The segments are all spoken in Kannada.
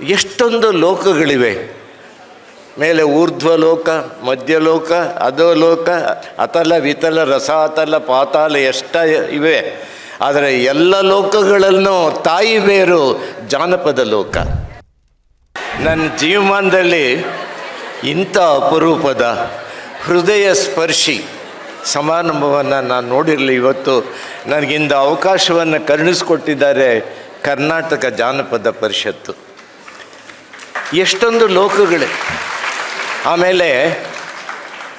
ಎಷ್ಟೊಂದು ಲೋಕಗಳಿವೆ. ಮೇಲೆ ಊರ್ಧ್ವ ಲೋಕ ಮಧ್ಯಲೋಕ ಅಧೋಲೋಕ ಅತಲ ವಿತಲ ರಸಾತಲ ಪಾತಾಲ ಎಷ್ಟ ಇವೆ. ಆದರೆ ಎಲ್ಲ ಲೋಕಗಳಲ್ಲೂ ತಾಯಿ ಬೇರು ಜಾನಪದ ಲೋಕ. ನನ್ನ ಜೀವಮಾನದಲ್ಲಿ ಇಂಥ ಅಪರೂಪದ ಹೃದಯ ಸ್ಪರ್ಶಿ ಸಮಾರಂಭವನ್ನು ನಾನು ನೋಡಿರಲಿ ಇವತ್ತು. ನನಗಿಂದ ಅವಕಾಶವನ್ನು ಕರುಣಿಸ್ಕೊಟ್ಟಿದ್ದಾರೆ ಕರ್ನಾಟಕ ಜಾನಪದ ಪರಿಷತ್ತು. ಎಷ್ಟೊಂದು ಲೋಕಗಳು. ಆಮೇಲೆ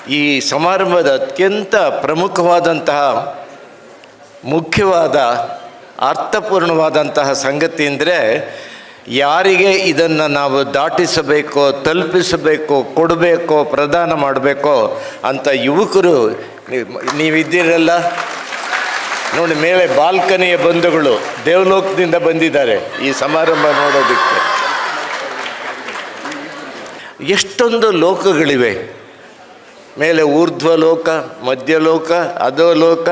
ಈ ಸಮಾರಂಭದ ಅತ್ಯಂತ ಪ್ರಮುಖವಾದಂತಹ ಮುಖ್ಯವಾದ ಅರ್ಥಪೂರ್ಣವಾದಂತಹ ಸಂಗತಿ ಅಂದರೆ ಯಾರಿಗೆ ಇದನ್ನು ನಾವು ದಾಟಿಸಬೇಕೋ, ತಲುಪಿಸಬೇಕೋ, ಕೊಡಬೇಕೋ, ಪ್ರದಾನ ಮಾಡಬೇಕೋ ಅಂತ ಯುವಕರು ನೀವು- ನೀವಿದ್ದೀರಲ್ಲ? ನೋಡಿ, ಮೇಲೆ ಬಾಲ್ಕನಿಯ ಬಂಧುಗಳು ದೇವಲೋಕದಿಂದ ಬಂದಿದ್ದಾರೆ ಈ ಸಮಾರಂಭ ನೋಡೋದಕ್ಕೆ. ಎಷ್ಟೊಂದು ಲೋಕಗಳಿವೆ. ಮೇಲೆ ಊರ್ಧ್ವ ಲೋಕ ಮಧ್ಯಲೋಕ ಅಧೋಲೋಕ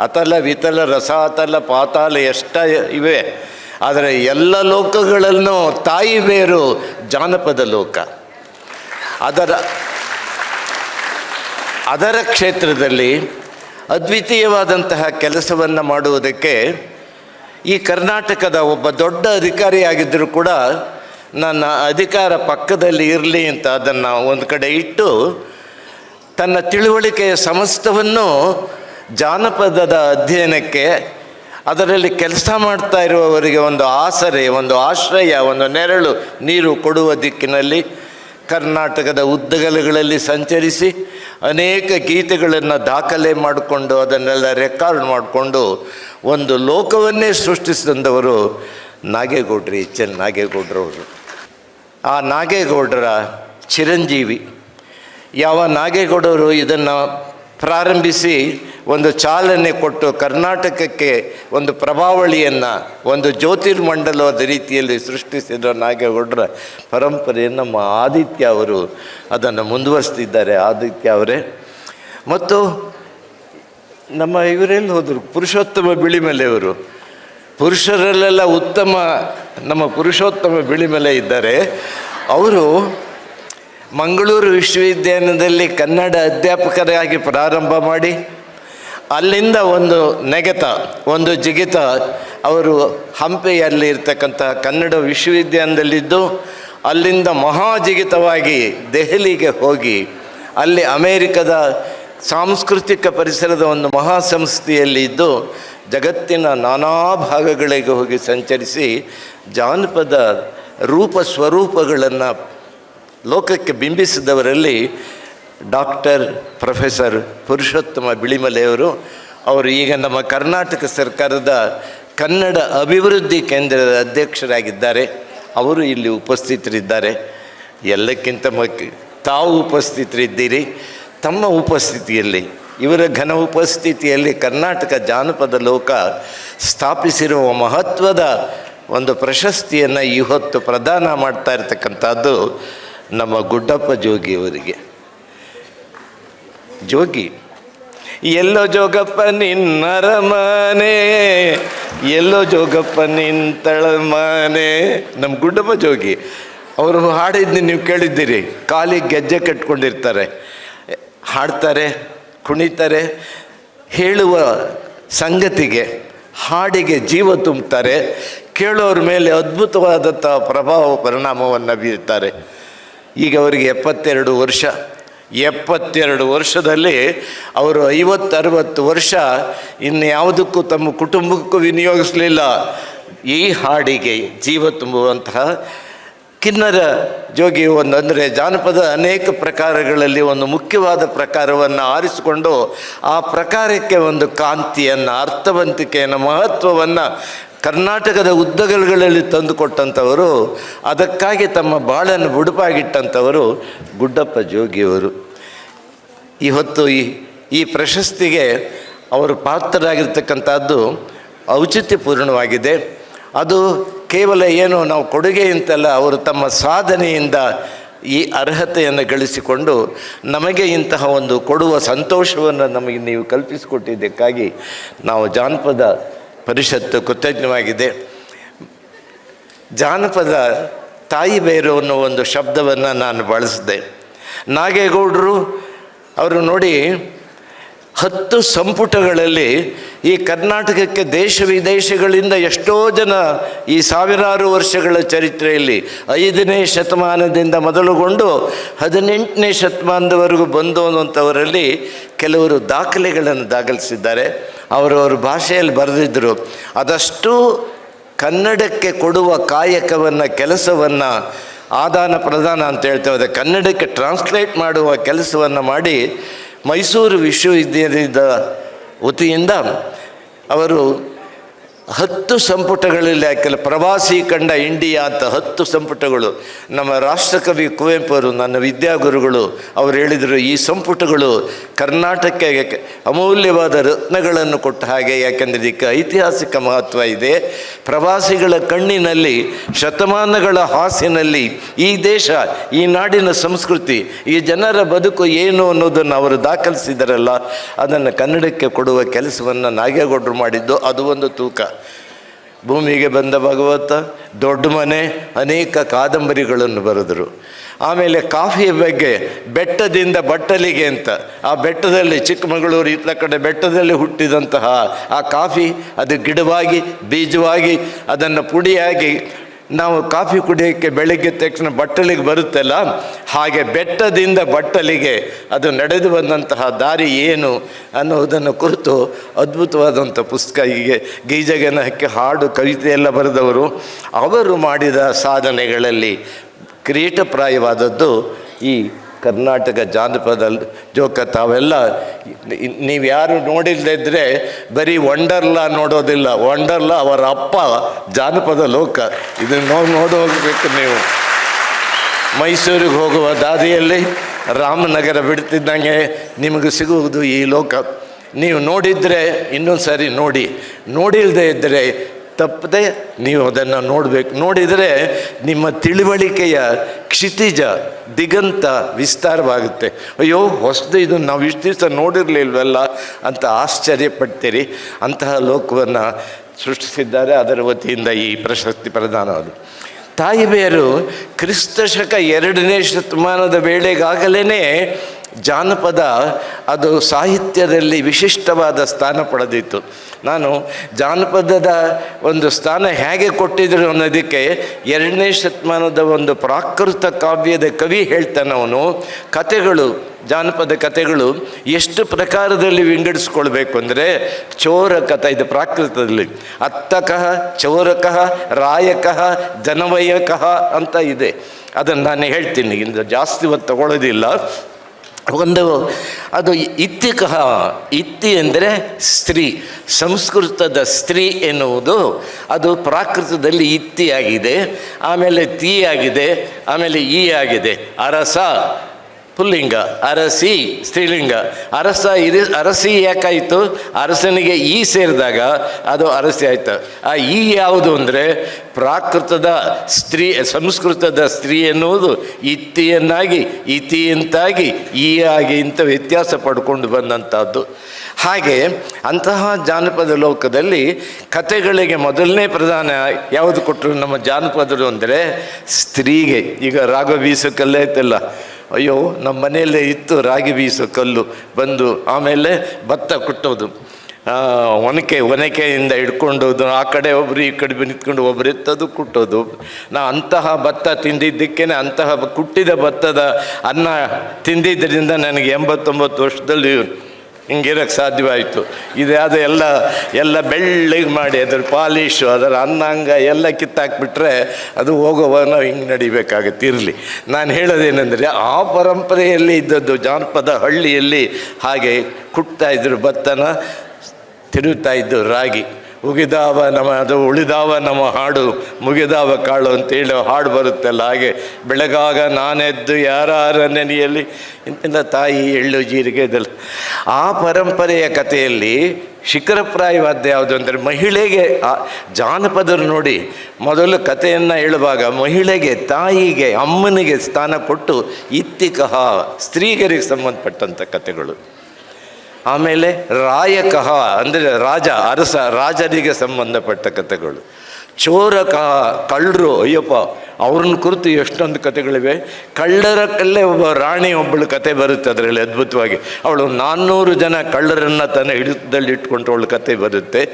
ಅತಲ ವಿತಲ, ರಸಾತಲ, ಪಾತಾಲ ಎಷ್ಟ ಇವೆ. ಆದರೆ ಎಲ್ಲ ಲೋಕಗಳಲ್ಲೂ ತಾಯಿ ಬೇರು ಜಾನಪದ ಲೋಕ. ಅದರ ಅದರ ಕ್ಷೇತ್ರದಲ್ಲಿ ಅದ್ವಿತೀಯವಾದಂತಹ ಕೆಲಸವನ್ನು ಮಾಡುವುದಕ್ಕೆ ಈ ಕರ್ನಾಟಕದ ಒಬ್ಬ ದೊಡ್ಡ ಅಧಿಕಾರಿಯಾಗಿದ್ದರೂ ಕೂಡ ನನ್ನ ಅಧಿಕಾರ ಪಕ್ಕದಲ್ಲಿ ಇರಲಿ ಅಂತ ಅದನ್ನು ಒಂದು ಕಡೆ ಇಟ್ಟು ತನ್ನ ತಿಳುವಳಿಕೆಯ ಸಮಸ್ತವನ್ನು ಜಾನಪದದ ಅಧ್ಯಯನಕ್ಕೆ ಅದರಲ್ಲಿ ಕೆಲಸ ಮಾಡ್ತಾ ಇರುವವರಿಗೆ ಒಂದು ಆಸರೆ, ಒಂದು ಆಶ್ರಯ, ಒಂದು ನೆರಳು ನೀರು ಕೊಡುವ ದಿಕ್ಕಿನಲ್ಲಿ ಕರ್ನಾಟಕದ ಉದ್ದಗಲಗಳಲ್ಲಿ ಸಂಚರಿಸಿ ಅನೇಕ ಗೀತೆಗಳನ್ನು ದಾಖಲೆ ಮಾಡಿಕೊಂಡು ಅದನ್ನೆಲ್ಲ ರೆಕಾರ್ಡ್ ಮಾಡಿಕೊಂಡು ಒಂದು ಲೋಕವನ್ನೇ ಸೃಷ್ಟಿಸಿದಂಥವರು ನಾಗೇಗೌಡ್ರಿ, ಎಚ್ ಎನ್ ನಾಗೇಗೌಡ್ರವರು. ಆ ನಾಗೇಗೌಡರ ಚಿರಂಜೀವಿ. ಯಾವ ನಾಗೇಗೌಡರು ಇದನ್ನು ಪ್ರಾರಂಭಿಸಿ ಒಂದು ಚಾಲನೆ ಕೊಟ್ಟು ಕರ್ನಾಟಕಕ್ಕೆ ಒಂದು ಪ್ರಭಾವಳಿಯನ್ನು, ಒಂದು ಜ್ಯೋತಿರ್ಮಂಡಲವಾದ ರೀತಿಯಲ್ಲಿ ಸೃಷ್ಟಿಸಿದ ನಾಗೇಗೌಡರ ಪರಂಪರೆಯನ್ನು ನಮ್ಮ ಆದಿತ್ಯ ಅವರು ಅದನ್ನು ಮುಂದುವರಿಸ್ತಿದ್ದಾರೆ. ಆದಿತ್ಯ ಅವರೇ. ಮತ್ತು ನಮ್ಮ ಇವರೆಲ್ಲಿ ಹೋದರು, ಪುರುಷೋತ್ತಮ ಬಿಳಿಮಲೆಯವರು ಪುರುಷರಲ್ಲೆಲ್ಲ ಉತ್ತಮ, ನಮ್ಮ ಪುರುಷೋತ್ತಮ ಬಿಳಿಮಲೆ ಇದ್ದಾರೆ. ಅವರು ಮಂಗಳೂರು ವಿಶ್ವವಿದ್ಯಾಲಯದಲ್ಲಿ ಕನ್ನಡ ಅಧ್ಯಾಪಕರಾಗಿ ಪ್ರಾರಂಭ ಮಾಡಿ, ಅಲ್ಲಿಂದ ಒಂದು ನೆಗೆತ, ಒಂದು ಜಿಗಿತ ಅವರು ಹಂಪೆಯಲ್ಲಿ ಇರ್ತಕ್ಕಂಥ ಕನ್ನಡ ವಿಶ್ವವಿದ್ಯಾಲಯದಲ್ಲಿದ್ದು ಅಲ್ಲಿಂದ ಮಹಾ ಜಿಗಿತವಾಗಿ ದೆಹಲಿಗೆ ಹೋಗಿ, ಅಲ್ಲಿ ಅಮೇರಿಕದ ಸಾಂಸ್ಕೃತಿಕ ಪರಿಸರದ ಒಂದು ಮಹಾಸಂಸ್ಥೆಯಲ್ಲಿ ಇದ್ದು ಜಗತ್ತಿನ ನಾನಾ ಭಾಗಗಳಿಗೆ ಹೋಗಿ ಸಂಚರಿಸಿ ಜಾನಪದ ರೂಪ ಸ್ವರೂಪಗಳನ್ನು ಲೋಕಕ್ಕೆ ಬಿಂಬಿಸಿದವರಲ್ಲಿ ಡಾಕ್ಟರ್ ಪ್ರೊಫೆಸರ್ ಪುರುಷೋತ್ತಮ ಬಿಳಿಮಲೆಯವರು. ಅವರು ಈಗ ನಮ್ಮ ಕರ್ನಾಟಕ ಸರ್ಕಾರದ ಕನ್ನಡ ಅಭಿವೃದ್ಧಿ ಕೇಂದ್ರದ ಅಧ್ಯಕ್ಷರಾಗಿದ್ದಾರೆ. ಅವರು ಇಲ್ಲಿ ಉಪಸ್ಥಿತರಿದ್ದಾರೆ. ಎಲ್ಲಕ್ಕಿಂತ ಮಕ್, ತಾವು ಉಪಸ್ಥಿತರಿದ್ದೀರಿ. ತಮ್ಮ ಉಪಸ್ಥಿತಿಯಲ್ಲಿ ಇವರ ಘನ ಉಪಸ್ಥಿತಿಯಲ್ಲಿ ಕರ್ನಾಟಕ ಜಾನಪದ ಲೋಕ ಸ್ಥಾಪಿಸಿರುವ ಮಹತ್ವದ ಒಂದು ಪ್ರಶಸ್ತಿಯನ್ನು ಈ ಹೊತ್ತು ಪ್ರದಾನ ಮಾಡ್ತಾ ಇರತಕ್ಕಂಥದ್ದು ನಮ್ಮ ಗುಡ್ಡಪ್ಪ ಜೋಗಿಯವರಿಗೆ ಜೋಗಿ, ಎಲ್ಲೋ ಜೋಗಪ್ಪ ನಿನ್ನರ ಮನೆ, ಎಲ್ಲೋ ಜೋಗಪ್ಪ ನಿಂತಳ ಮನೆ. ನಮ್ಮ ಗುಡ್ಡಪ್ಪ ಜೋಗಿ, ಅವರು ಹಾಡಿದ್ದು ನೀವು ಕೇಳಿದ್ದೀರಿ, ಕಾಲಿಗೆ ಗೆಜ್ಜೆ ಕಟ್ಕೊಂಡಿರ್ತಾರೆ. ಹಾಡ್ತಾರೆ ಕುಣಿತಾರೆ ಹೇಳುವ ಸಂಗತಿಗೆ ಹಾಡಿಗೆ ಜೀವ ತುಂಬುತ್ತಾರೆ ಕೇಳೋರ ಮೇಲೆ ಅದ್ಭುತವಾದಂಥ ಪ್ರಭಾವ ಪರಿಣಾಮವನ್ನು ಬೀರ್ತಾರೆ ಈಗ ಅವರಿಗೆ ಎಪ್ಪತ್ತೆರಡು ವರ್ಷ. ಎಪ್ಪತ್ತೆರಡು ವರ್ಷದಲ್ಲಿ ಅವರು ಐವತ್ತರವತ್ತು ವರ್ಷ ಇನ್ನು ಯಾವುದಕ್ಕೂ ತಮ್ಮ ಕುಟುಂಬಕ್ಕೂ ವಿನಿಯೋಗಿಸಲಿಲ್ಲ. ಈ ಹಾಡಿಗೆ ಜೀವ ತುಂಬುವಂತಹ ಕಿನ್ನರ ಜೋಗಿ ಒಂದು, ಅಂದರೆ ಜಾನಪದ ಅನೇಕ ಪ್ರಕಾರಗಳಲ್ಲಿ ಒಂದು ಮುಖ್ಯವಾದ ಪ್ರಕಾರವನ್ನು ಆರಿಸಿಕೊಂಡು ಆ ಪ್ರಕಾರಕ್ಕೆ ಒಂದು ಕಾಂತಿಯನ್ನು, ಅರ್ಥವಂತಿಕೆಯನ್ನು, ಮಹತ್ವವನ್ನು ಕರ್ನಾಟಕದ ಉದ್ದಗಲಗಳಲ್ಲಿ ತಂದುಕೊಟ್ಟಂಥವರು, ಅದಕ್ಕಾಗಿ ತಮ್ಮ ಬಾಳನ್ನು ಬುಡುಪಾಗಿಟ್ಟಂಥವರು ಗುಡ್ಡಪ್ಪ ಜೋಗಿಯವರು. ಈ ಹೊತ್ತು ಈ ಈ ಪ್ರಶಸ್ತಿಗೆ ಅವರು ಪಾತ್ರರಾಗಿರ್ತಕ್ಕಂಥದ್ದು ಔಚಿತ್ಯಪೂರ್ಣವಾಗಿದೆ. ಅದು ಕೇವಲ ಏನು ನಾವು ಕೊಡುಗೆ ಅಂತಲ್ಲ ಅವರು ತಮ್ಮ ಸಾಧನೆಯಿಂದ ಈ ಅರ್ಹತೆಯನ್ನು ಗಳಿಸಿಕೊಂಡು ನಮಗೆ ಇಂತಹ ಒಂದು ಕೊಡುವ ಸಂತೋಷವನ್ನು ನಮಗೆ ನೀವು ಕಲ್ಪಿಸಿಕೊಟ್ಟಿದ್ದಕ್ಕಾಗಿ ನಾವು ಜಾನಪದ ಪರಿಷತ್ತು ಕೃತಜ್ಞವಾಗಿದೆ. ಜಾನಪದ ತಾಯಿ ಬೇರು ಅನ್ನೋ ಒಂದು ಶಬ್ದವನ್ನು ನಾನು ಬಳಸಿದೆ. ನಾಗೇಗೌಡರು ಅವರು ನೋಡಿ ಹತ್ತು ಸಂಪುಟಗಳಲ್ಲಿ ಈ ಕರ್ನಾಟಕಕ್ಕೆ ದೇಶ ವಿದೇಶಗಳಿಂದ ಎಷ್ಟೋ ಜನ ಈ ಸಾವಿರಾರು ವರ್ಷಗಳ ಚರಿತ್ರೆಯಲ್ಲಿ ಐದನೇ ಶತಮಾನದಿಂದ ಮೊದಲುಗೊಂಡು ಹದಿನೆಂಟನೇ ಶತಮಾನದವರೆಗೂ ಬಂದು ಅನ್ನುವಂಥವರಲ್ಲಿ ಕೆಲವರು ದಾಖಲೆಗಳನ್ನು ದಾಖಲಿಸಿದ್ದಾರೆ. ಅವರವ್ರ ಭಾಷೆಯಲ್ಲಿ ಬರೆದಿದ್ದರು ಅದಷ್ಟು ಕನ್ನಡಕ್ಕೆ ಕೊಡುವ ಕಾಯಕವನ್ನು, ಕೆಲಸವನ್ನು, ಆದಾನ ಪ್ರದಾನ ಅಂತ ಹೇಳ್ತೇವೆ. ಕನ್ನಡಕ್ಕೆ ಟ್ರಾನ್ಸ್ಲೇಟ್ ಮಾಡುವ ಕೆಲಸವನ್ನು ಮಾಡಿ ಮೈಸೂರು ವಿಶ್ವವಿದ್ಯಾಲಯದ ವತಿಯಿಂದ ಅವರು ಹತ್ತು ಸಂಪುಟಗಳಲ್ಲಿ ಹಾಕಿಲ್ಲ ಪ್ರವಾಸಿ ಕಂಡ ಇಂಡಿಯಾ ಅಂತ ಹತ್ತು ಸಂಪುಟಗಳು, ನಮ್ಮ ರಾಷ್ಟ್ರಕವಿ ಕುವೆಂಪು ಅವರು, ನನ್ನ ವಿದ್ಯಾಗುರುಗಳು, ಅವರು ಹೇಳಿದರು ಈ ಸಂಪುಟಗಳು ಕರ್ನಾಟಕಕ್ಕೆ ಅಮೂಲ್ಯವಾದ ರತ್ನಗಳನ್ನು ಕೊಟ್ಟ ಹಾಗೆ, ಯಾಕೆಂದರೆ ಇದಕ್ಕೆ ಐತಿಹಾಸಿಕ ಮಹತ್ವ ಇದೆ. ಪ್ರವಾಸಿಗಳ ಕಣ್ಣಿನಲ್ಲಿ, ಶತಮಾನಗಳ ಹಾಸಿನಲ್ಲಿ ಈ ದೇಶ, ಈ ನಾಡಿನ ಸಂಸ್ಕೃತಿ, ಈ ಜನರ ಬದುಕು ಏನು ಅನ್ನೋದನ್ನು ಅವರು ದಾಖಲಿಸಿದರಲ್ಲ, ಅದನ್ನು ಕನ್ನಡಕ್ಕೆ ಕೊಡುವ ಕೆಲಸವನ್ನು ನಾಗೇಗೌಡರು ಮಾಡಿದ್ದು, ಅದು ಒಂದು ತೂಕ. ಭೂಮಿಗೆ ಬಂದ ಭಗವತ ದೊಡ್ಡ ಮನೆ, ಅನೇಕ ಕಾದಂಬರಿಗಳನ್ನು ಬರೆದರು. ಆಮೇಲೆ ಕಾಫಿಯ ಬಗ್ಗೆ ಬೆಟ್ಟದಿಂದ ಬಟ್ಟಲಿಗೆ ಅಂತ, ಆ ಬೆಟ್ಟದಲ್ಲಿ ಚಿಕ್ಕಮಗಳೂರು ಇತ್ತ ಕಡೆ ಬೆಟ್ಟದಲ್ಲಿ ಹುಟ್ಟಿದಂತಹ ಆ ಕಾಫಿ, ಅದು ಗಿಡವಾಗಿ, ಬೀಜವಾಗಿ, ಅದನ್ನು ಪುಡಿಯಾಗಿ ನಾವು ಕಾಫಿ ಕುಡಿಯೋಕ್ಕೆ ಬೆಳಗ್ಗೆ ತಕ್ಷಣ ಬಟ್ಟಲಿಗೆ ಬರುತ್ತಲ್ಲ, ಹಾಗೆ ಬೆಟ್ಟದಿಂದ ಬಟ್ಟಲಿಗೆ ಅದು ನಡೆದು ಬಂದಂತಹ ದಾರಿ ಏನು ಅನ್ನೋದನ್ನು ಕುರಿತು ಅದ್ಭುತವಾದಂಥ ಪುಸ್ತಕ ಹೀಗೆ ಗೀಜಗನಕ್ಕೆ ಹಾಡು ಕವಿತೆ ಎಲ್ಲ ಬರೆದವರು. ಅವರು ಮಾಡಿದ ಸಾಧನೆಗಳಲ್ಲಿ ಕಿರೀಟಪ್ರಾಯವಾದದ್ದು ಈ ಕರ್ನಾಟಕ, ಜಾನಪದ ಜೋಕ ತಾವೆಲ್ಲ ನೀವು ಯಾರು ನೋಡಿಲ್ಲದಿದ್ದರೆ ಬರೀ ವಂಡರ್ಲಾ ನೋಡೋದಿಲ್ಲ. ವಂಡರ್ಲಾ ಅವರ ಅಪ್ಪ ಜಾನಪದ ಲೋಕ. ಇದನ್ನು ನೋಡಿ ನೋಡಿ ಹೋಗ್ಬೇಕು ನೀವು. ಮೈಸೂರಿಗೆ ಹೋಗುವ ದಾರಿಯಲ್ಲಿ ರಾಮನಗರ ಬಿಡ್ತಿದ್ದಂಗೆ ನಿಮಗೆ ಸಿಗುವುದು ಈ ಲೋಕ. ನೀವು ನೋಡಿದರೆ ಇನ್ನೊಂದು ಸಾರಿ ನೋಡಿ. ನೋಡಿಲ್ಲದೆ ಇದ್ದರೆ ತಪ್ಪದೆ ನೀವು ಅದನ್ನು ನೋಡಬೇಕು. ನೋಡಿದರೆ ನಿಮ್ಮ ತಿಳುವಳಿಕೆಯ ಕ್ಷಿತಿಜ, ದಿಗಂತ ವಿಸ್ತಾರವಾಗುತ್ತೆ. ಅಯ್ಯೋ, ಹೊಸದು ಇದು ನಾವು ಇಷ್ಟು ದಿವಸ ನೋಡಿರಲಿಲ್ವಲ್ಲ ಅಂತ ಆಶ್ಚರ್ಯಪಡ್ತೀರಿ. ಅಂತಹ ಲೋಕವನ್ನು ಸೃಷ್ಟಿಸಿದ್ದಾರೆ ಅದರ ವತಿಯಿಂದ ಈ ಪ್ರಶಸ್ತಿ ಪ್ರದಾನವಾದ ತಾಯಿಬೆಯರು ಕ್ರಿಸ್ತ ಶಕ ಎರಡನೇ ಶತಮಾನದ ವೇಳೆಗಾಗಲೇ ಜಾನಪದ ಅದು ಸಾಹಿತ್ಯದಲ್ಲಿ ವಿಶಿಷ್ಟವಾದ ಸ್ಥಾನ ಪಡೆದಿತ್ತು. ನಾನು ಜಾನಪದದ ಒಂದು ಸ್ಥಾನ ಹೇಗೆ ಕೊಟ್ಟಿದ್ರು ಅನ್ನೋದಕ್ಕೆ ಎರಡನೇ ಶತಮಾನದ ಒಂದು ಪ್ರಾಕೃತ ಕಾವ್ಯದ ಕವಿ ಹೇಳ್ತಾನೆ ಅವನು. ಕತೆಗಳು ಜಾನಪದ ಕಥೆಗಳು ಎಷ್ಟು ಪ್ರಕಾರದಲ್ಲಿ ವಿಂಗಡಿಸ್ಕೊಳ್ಬೇಕು ಅಂದರೆ ಚೋರ ಕಥೆ, ಇದು ಪ್ರಾಕೃತದಲ್ಲಿ. ಅತ್ತಕಃ, ಚೋರಕಃ, ರಾಯಕಃ, ಜನವಯಕಃ ಅಂತ ಇದೆ. ಅದನ್ನು ನಾನು ಹೇಳ್ತೀನಿ ಇಂದು ಜಾಸ್ತಿ ಹೊತ್ತು ತಗೊಳ್ಳೋದಿಲ್ಲ. ಒಂದು ಅದು ಇತ್ತಿಕ ಇತ್ತಿ ಎಂದರೆ ಸ್ತ್ರೀ, ಸಂಸ್ಕೃತದ ಸ್ತ್ರೀ ಎನ್ನುವುದು ಅದು ಪ್ರಾಕೃತದಲ್ಲಿ ಇತ್ತಿ ಆಗಿದೆ ಆಮೇಲೆ ತೀ ಆಗಿದೆ ಆಮೇಲೆ ಈ ಆಗಿದೆ ಅರಸ ಪುಲ್ಲಿಂಗ, ಅರಸಿ, ಸ್ತ್ರೀಲಿಂಗ. ಅರಸ ಇರಿ, ಅರಸಿ ಯಾಕಾಯಿತು? ಅರಸನಿಗೆ ಈ ಸೇರಿದಾಗ ಅದು ಅರಸಿ ಆಯಿತು. ಆ ಈ ಯಾವುದು ಅಂದರೆ ಪ್ರಾಕೃತದ ಸ್ತ್ರೀ, ಸಂಸ್ಕೃತದ ಸ್ತ್ರೀ ಎನ್ನುವುದು ಇತ್ತಿಯನ್ನಾಗಿ ಇತಿಯಂತಾಗಿ, ಈ ಆಗಿ ಇಂಥ ವ್ಯತ್ಯಾಸ ಪಡ್ಕೊಂಡು ಬಂದಂಥದ್ದು ಹಾಗೆ ಅಂತಹ ಜಾನಪದ ಲೋಕದಲ್ಲಿ ಕಥೆಗಳಿಗೆ ಮೊದಲನೇ ಪ್ರಧಾನ ಯಾವುದು ಕೊಟ್ಟರು ನಮ್ಮ ಜಾನಪದರು ಅಂದರೆ ಸ್ತ್ರೀಗೆ. ಈಗ ರಾಗ ಬೀಸಕ್ಕಲ್ಲೇ ಕಲ್ಲೇ ಅಯ್ಯೋ ನಮ್ಮ ಮನೆಯಲ್ಲೇ ಇತ್ತು ರಾಗಿ ಬೀಸೋ ಕಲ್ಲು. ಬಂದು ಆಮೇಲೆ ಭತ್ತ ಕುಟ್ಟೋದು. ಒನಕೆ, ಒನಕೆಯಿಂದ ಹಿಡ್ಕೊಂಡೋದು ಆ ಕಡೆ ಒಬ್ಬರು ಈ ಕಡೆ ನಿಂತ್ಕೊಂಡು ಒಬ್ಬರು ಎತ್ತೋದು, ಕುಟ್ಟೋದು. ನಾ ಅಂತಹ ಭತ್ತ ತಿಂದಿದ್ದಕ್ಕೇ ಅಂತಹ ಕುಟ್ಟಿದ ಭತ್ತದ ಅನ್ನ ತಿಂದಿದ್ದರಿಂದ ನನಗೆ ಎಂಬತ್ತೊಂಬತ್ತು ವರ್ಷದಲ್ಲಿ ಹಿಂಗಿರೋಕ್ಕೆ ಸಾಧ್ಯವಾಯಿತು. ಇದ್ಯಾವುದು ಎಲ್ಲ ಎಲ್ಲ ಬೆಳ್ಳಿಗೆ ಮಾಡಿ ಅದರ ಪಾಲಿಶು, ಅದರ ಅನ್ನಾಂಗ ಎಲ್ಲ ಕಿತ್ತಾಕ್ಬಿಟ್ರೆ ಅದು ಹೋಗೋವನ ಹಿಂಗೆ ನಡಿಬೇಕಾಗತ್ತೆ, ಇರಲಿ. ನಾನು ಹೇಳೋದೇನೆಂದರೆ ಆ ಪರಂಪರೆಯಲ್ಲಿ ಇದ್ದದ್ದು ಜಾನಪದ ಹಳ್ಳಿಯಲ್ಲಿ ಹಾಗೆ ಕುಟ್ತಾ ಇದ್ರು ಭತ್ತನ, ತಿರುಗ್ತಾ ಇದ್ದು ರಾಗಿ. ಉಗಿದಾವ ನಮ್ಮ, ಅದು ಉಳಿದಾವ ನಮ್ಮ ಹಾಡು. ಮುಗಿದಾವ ಕಾಳು ಅಂತೇಳಿ ಹಾಡು ಬರುತ್ತಲ್ಲ ಹಾಗೆ. ಬೆಳಗಾಗ ನಾನೆದ್ದು ಯಾರ ನೆನೆಯಲ್ಲಿ ಇಂತೆಲ್ಲ ತಾಯಿ ಎಳ್ಳು ಜೀರಿಗೆ ಇದೆಲ್ಲ. ಆ ಪರಂಪರೆಯ ಕಥೆಯಲ್ಲಿ ಶಿಖರಪ್ರಾಯವಾದ ಯಾವುದು ಅಂದರೆ ಮಹಿಳೆಗೆ ಜಾನಪದರು ನೋಡಿ ಮೊದಲು ಕಥೆಯನ್ನು ಹೇಳುವಾಗ ಮಹಿಳೆಗೆ, ತಾಯಿಗೆ, ಅಮ್ಮನಿಗೆ ಸ್ಥಾನ ಕೊಟ್ಟು ಇತ್ತಿಕಹ, ಸ್ತ್ರೀಗರಿಗೆ ಸಂಬಂಧಪಟ್ಟಂಥ ಕಥೆಗಳು. ಆಮೇಲೆ ರಾಯಕಃ ಅಂದರೆ ರಾಜ, ಅರಸ ರಾಜರಿಗೆ ಸಂಬಂಧಪಟ್ಟ ಕಥೆಗಳು. ಚೋರ ಕ, ಕಳ್ಳರು, ಅಯ್ಯಪ್ಪ, ಅವ್ರನ್ನ ಕುರಿತು ಎಷ್ಟೊಂದು ಕಥೆಗಳಿವೆ. ಕಳ್ಳರ ಕಲ್ಲೇ ಒಬ್ಬ ರಾಣಿ ಒಬ್ಬಳು ಕತೆ ಬರುತ್ತೆ ಅದರಲ್ಲಿ ಅದ್ಭುತವಾಗಿ. ಅವಳು ನಾನ್ನೂರು ಜನ ಕಳ್ಳರನ್ನು ತನ್ನ ಹಿಡಿತದಲ್ಲಿ ಇಟ್ಕೊಂಡು ಅವಳು ಕತೆ ಬರುತ್ತೆ.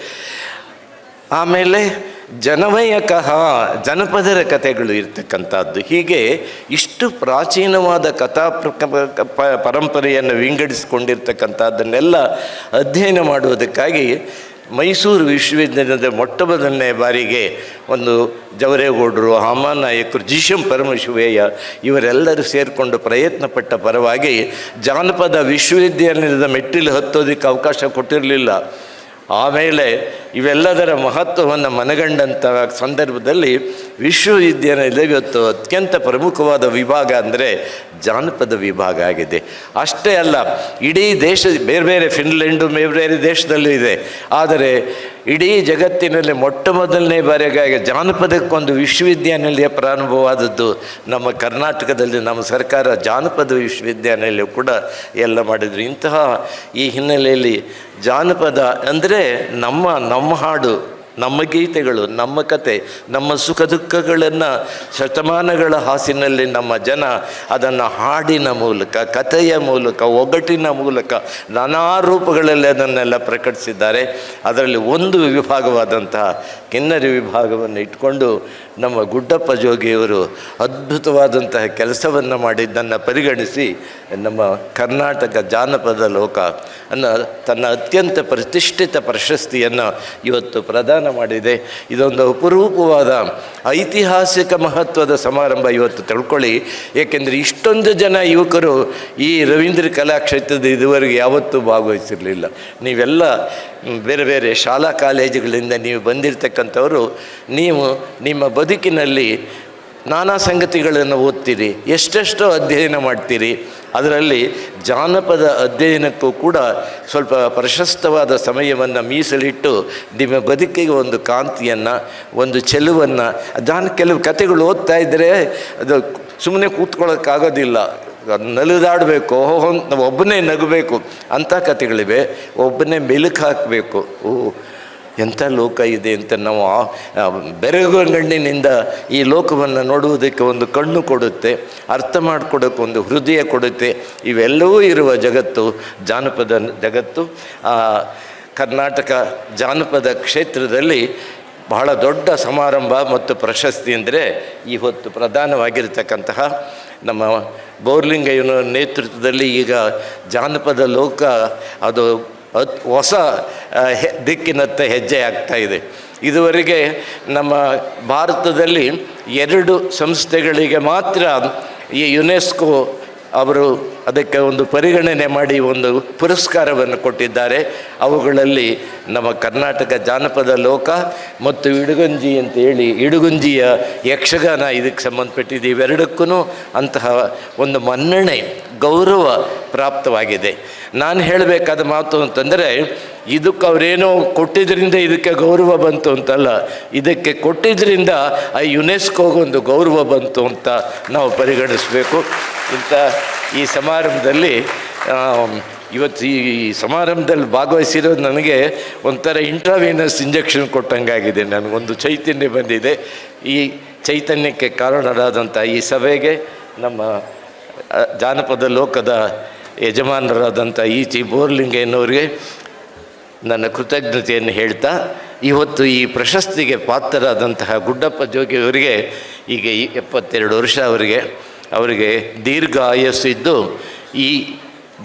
ಆಮೇಲೆ ಜನಮಯ ಕಹ ಜನಪದರ ಕಥೆಗಳು ಇರ್ತಕ್ಕಂಥದ್ದು. ಹೀಗೆ ಇಷ್ಟು ಪ್ರಾಚೀನವಾದ ಕಥಾ ಪರಂಪರೆಯನ್ನು ವಿಂಗಡಿಸಿಕೊಂಡಿರ್ತಕ್ಕಂಥದ್ದನ್ನೆಲ್ಲ ಅಧ್ಯಯನ ಮಾಡುವುದಕ್ಕಾಗಿ ಮೈಸೂರು ವಿಶ್ವವಿದ್ಯಾಲಯದ ಮೊಟ್ಟ ಮೊದಲನೇ ಬಾರಿಗೆ ಒಂದು ಜವರೇಗೌಡರು ಹಾಮಾನಾಯಕರು ಜಿಶಂ ಪರಮಶಿವಯ್ಯ ಇವರೆಲ್ಲರೂ ಸೇರಿಕೊಂಡು ಪ್ರಯತ್ನ ಪಟ್ಟ ಪರವಾಗಿ ಜಾನಪದ ವಿಶ್ವವಿದ್ಯಾಲಯದ ಮೆಟ್ಟಿಲು ಹತ್ತೋದಕ್ಕೆ ಅವಕಾಶ ಕೊಟ್ಟಿರಲಿಲ್ಲ. ಆಮೇಲೆ ಇವೆಲ್ಲದರ ಮಹತ್ವವನ್ನು ಮನಗಂಡಂಥ ಸಂದರ್ಭದಲ್ಲಿ ವಿಶ್ವವಿದ್ಯಾಲಯದ ಇವತ್ತು ಅತ್ಯಂತ ಪ್ರಮುಖವಾದ ವಿಭಾಗ ಅಂದರೆ ಜಾನಪದ ವಿಭಾಗ ಆಗಿದೆ. ಅಷ್ಟೇ ಅಲ್ಲ, ಇಡೀ ದೇಶ, ಬೇರೆ ಬೇರೆ ಫಿನ್ಲೆಂಡು, ಬೇರೆ ಬೇರೆ ದೇಶದಲ್ಲೂ ಇದೆ. ಆದರೆ ಇಡೀ ಜಗತ್ತಿನಲ್ಲಿ ಮೊಟ್ಟ ಮೊದಲನೇ ಬಾರಿಗಾಗಿ ಜಾನಪದಕ್ಕೊಂದು ವಿಶ್ವವಿದ್ಯಾನಿಲಯ ಪ್ರಾರಂಭವಾದದ್ದು ನಮ್ಮ ಕರ್ನಾಟಕದಲ್ಲಿ, ನಮ್ಮ ಸರ್ಕಾರ ಜಾನಪದ ವಿಶ್ವವಿದ್ಯಾನಿಲಯ ಕೂಡ ಎಲ್ಲ ಮಾಡಿದರು. ಇಂತಹ ಈ ಹಿನ್ನೆಲೆಯಲ್ಲಿ ಜಾನಪದ ಅಂದರೆ ನಮ್ಮ ನಮ್ಮ ಹಾಡು ನಮ್ಮ ಗೀತೆಗಳು, ನಮ್ಮ ಕತೆ, ನಮ್ಮ ಸುಖ ದುಃಖಗಳನ್ನು ಶತಮಾನಗಳ ಹಾಸಿನಲ್ಲಿ ನಮ್ಮ ಜನ ಅದನ್ನು ಹಾಡಿನ ಮೂಲಕ, ಕಥೆಯ ಮೂಲಕ, ಒಗಟಿನ ಮೂಲಕ ನಾನಾ ರೂಪಗಳಲ್ಲಿ ಅದನ್ನೆಲ್ಲ ಪ್ರಕಟಿಸಿದ್ದಾರೆ. ಅದರಲ್ಲಿ ಒಂದು ವಿಭಾಗವಾದಂತಹ ಕಿನ್ನರಿ ವಿಭಾಗವನ್ನು ಇಟ್ಕೊಂಡು ನಮ್ಮ ಗುಡ್ಡಪ್ಪ ಜೋಗಿಯವರು ಅದ್ಭುತವಾದಂತಹ ಕೆಲಸವನ್ನು ಮಾಡಿದ್ದನ್ನು ಪರಿಗಣಿಸಿ ನಮ್ಮ ಕರ್ನಾಟಕ ಜಾನಪದ ಲೋಕ ಅನ್ನ ತನ್ನ ಅತ್ಯಂತ ಪ್ರತಿಷ್ಠಿತ ಪ್ರಶಸ್ತಿಯನ್ನು ಇವತ್ತು ಪ್ರದಾನ ಮಾಡಿದೆ. ಇದೊಂದು ಅಪರೂಪವಾದ ಐತಿಹಾಸಿಕ ಮಹತ್ವದ ಸಮಾರಂಭ ಇವತ್ತು ತಿಳ್ಕೊಳ್ಳಿ. ಏಕೆಂದರೆ ಇಷ್ಟೊಂದು ಜನ ಯುವಕರು ಈ ರವೀಂದ್ರ ಕಲಾಕ್ಷೇತ್ರದ ಇದುವರೆಗೆ ಯಾವತ್ತೂ ಭಾಗವಹಿಸಿರಲಿಲ್ಲ. ನೀವೆಲ್ಲ ಬೇರೆ ಬೇರೆ ಶಾಲಾ ಕಾಲೇಜುಗಳಿಂದ ನೀವು ಬಂದಿರತಕ್ಕಂಥವರು, ನೀವು ನಿಮ್ಮ ಬದುಕಿನಲ್ಲಿ ನಾನಾ ಸಂಗತಿಗಳನ್ನು ಓದ್ತೀರಿ, ಎಷ್ಟೆಷ್ಟೋ ಅಧ್ಯಯನ ಮಾಡ್ತೀರಿ, ಅದರಲ್ಲಿ ಜಾನಪದ ಅಧ್ಯಯನಕ್ಕೂ ಕೂಡ ಸ್ವಲ್ಪ ಪ್ರಶಸ್ತವಾದ ಸಮಯವನ್ನು ಮೀಸಲಿಟ್ಟು ನಿಮ್ಮ ಬದುಕಿಗೆ ಒಂದು ಕಾಂತಿಯನ್ನು, ಒಂದು ಚೆಲುವನ್ನು, ಜಾನ ಕೆಲವು ಕಥೆಗಳು ಓದ್ತಾ ಇದ್ದರೆ ಅದು ಸುಮ್ಮನೆ ಕೂತ್ಕೊಳ್ಳೋಕ್ಕಾಗೋದಿಲ್ಲ ನಲಿದಾಡಬೇಕು ಒಬ್ಬನೇ ನಗಬೇಕು, ಅಂಥ ಕಥೆಗಳಿವೆ. ಒಬ್ಬನೇ ಮೆಲುಕು ಹಾಕಬೇಕು. ಓ ಎಂಥ ಲೋಕ ಇದೆ ಅಂತ ನಾವು ಬೆರಗುಗಣ್ಣಿನಿಂದ ಈ ಲೋಕವನ್ನು ನೋಡುವುದಕ್ಕೆ ಒಂದು ಕಣ್ಣು ಕೊಡುತ್ತೆ, ಅರ್ಥ ಮಾಡಿಕೊಡೋಕೆ ಒಂದು ಹೃದಯ ಕೊಡುತ್ತೆ. ಇವೆಲ್ಲವೂ ಇರುವ ಜಗತ್ತು, ಜಾನಪದ ಜಗತ್ತು. ಕರ್ನಾಟಕ ಜಾನಪದ ಕ್ಷೇತ್ರದಲ್ಲಿ ಬಹಳ ದೊಡ್ಡ ಸಮಾರಂಭ ಮತ್ತು ಪ್ರಶಸ್ತಿ ಅಂದರೆ ಈ ಹೊತ್ತು ಪ್ರಧಾನವಾಗಿರ್ತಕ್ಕಂತಹ ನಮ್ಮ ಬೋರ್ಲಿಂಗಯ್ಯನ ನೇತೃತ್ವದಲ್ಲಿ ಈಗ ಜಾನಪದ ಲೋಕ, ಅದು ಅತ್ ಹೊಸ ದಿಕ್ಕಿನತ್ತ ಹೆಜ್ಜೆ ಆಗ್ತಾ ಇದೆ. ಇದುವರೆಗೆ ನಮ್ಮ ಭಾರತದಲ್ಲಿ ಎರಡು ಸಂಸ್ಥೆಗಳಿಗೆ ಮಾತ್ರ ಈ ಯುನೆಸ್ಕೋ ಅವರು ಅದಕ್ಕೆ ಒಂದು ಪರಿಗಣನೆ ಮಾಡಿ ಒಂದು ಪುರಸ್ಕಾರವನ್ನು ಕೊಟ್ಟಿದ್ದಾರೆ. ಅವುಗಳಲ್ಲಿ ನಮ್ಮ ಕರ್ನಾಟಕ ಜಾನಪದ ಲೋಕ ಮತ್ತು ಇಡುಗುಂಜಿ ಅಂತ ಹೇಳಿ ಇಡುಗುಂಜಿಯ ಯಕ್ಷಗಾನ ಇದಕ್ಕೆ ಸಂಬಂಧಪಟ್ಟಿದ್ದು ಇವೆರಡಕ್ಕೂ ಅಂತಹ ಒಂದು ಮನ್ನಣೆ, ಗೌರವ ಪ್ರಾಪ್ತವಾಗಿದೆ. ನಾನು ಹೇಳಬೇಕಾದ ಮಾತು ಅಂತಂದರೆ, ಇದಕ್ಕೆ ಅವರೇನೋ ಕೊಟ್ಟಿದ್ದರಿಂದ ಇದಕ್ಕೆ ಗೌರವ ಬಂತು ಅಂತಲ್ಲ, ಇದಕ್ಕೆ ಕೊಟ್ಟಿದ್ದರಿಂದ ಆ ಯುನೆಸ್ಕೋಗೊಂದು ಗೌರವ ಬಂತು ಅಂತ ನಾವು ಪರಿಗಣಿಸಬೇಕು. ಇಂಥ ಈ ಸಮಾರಂಭದಲ್ಲಿ ಇವತ್ತು ಈ ಸಮಾರಂಭದಲ್ಲಿ ಭಾಗವಹಿಸಿರೋದು ನನಗೆ ಒಂಥರ ಇಂಟ್ರಾವೀನಸ್ ಇಂಜೆಕ್ಷನ್ ಕೊಟ್ಟಂಗಾಗಿದೆ. ನನಗೊಂದು ಚೈತನ್ಯ ಬಂದಿದೆ. ಈ ಚೈತನ್ಯಕ್ಕೆ ಕಾರಣರಾದಂಥ ಈ ಸಭೆಗೆ ನಮ್ಮ ಜಾನಪದ ಲೋಕದ ಯಜಮಾನರಾದಂಥ ಈ ಚಿ ಎನ್ನುವರಿಗೆ ನನ್ನ ಕೃತಜ್ಞತೆಯನ್ನು ಹೇಳ್ತಾ, ಇವತ್ತು ಈ ಪ್ರಶಸ್ತಿಗೆ ಪಾತ್ರರಾದಂತಹ ಗುಡ್ಡಪ್ಪ ಜೋಗಿಯವರಿಗೆ ಈಗ ಎಪ್ಪತ್ತೆರಡು ವರ್ಷ ಅವರಿಗೆ ಅವರಿಗೆ ದೀರ್ಘ ಆಯಸ್ಸಿದ್ದು ಈ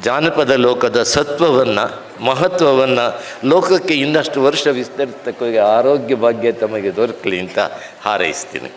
ಜಾನಪದ ಲೋಕದ ಸತ್ವವನ್ನು, ಮಹತ್ವವನ್ನು ಲೋಕಕ್ಕೆ ಇನ್ನಷ್ಟು ವರ್ಷ ವಿಸ್ತರಿಸ್ತಕ್ಕ ಆರೋಗ್ಯ ಭಾಗ್ಯ ತಮಗೆ ದೊರಕಲಿ ಅಂತ ಹಾರೈಸ್ತೀನಿ.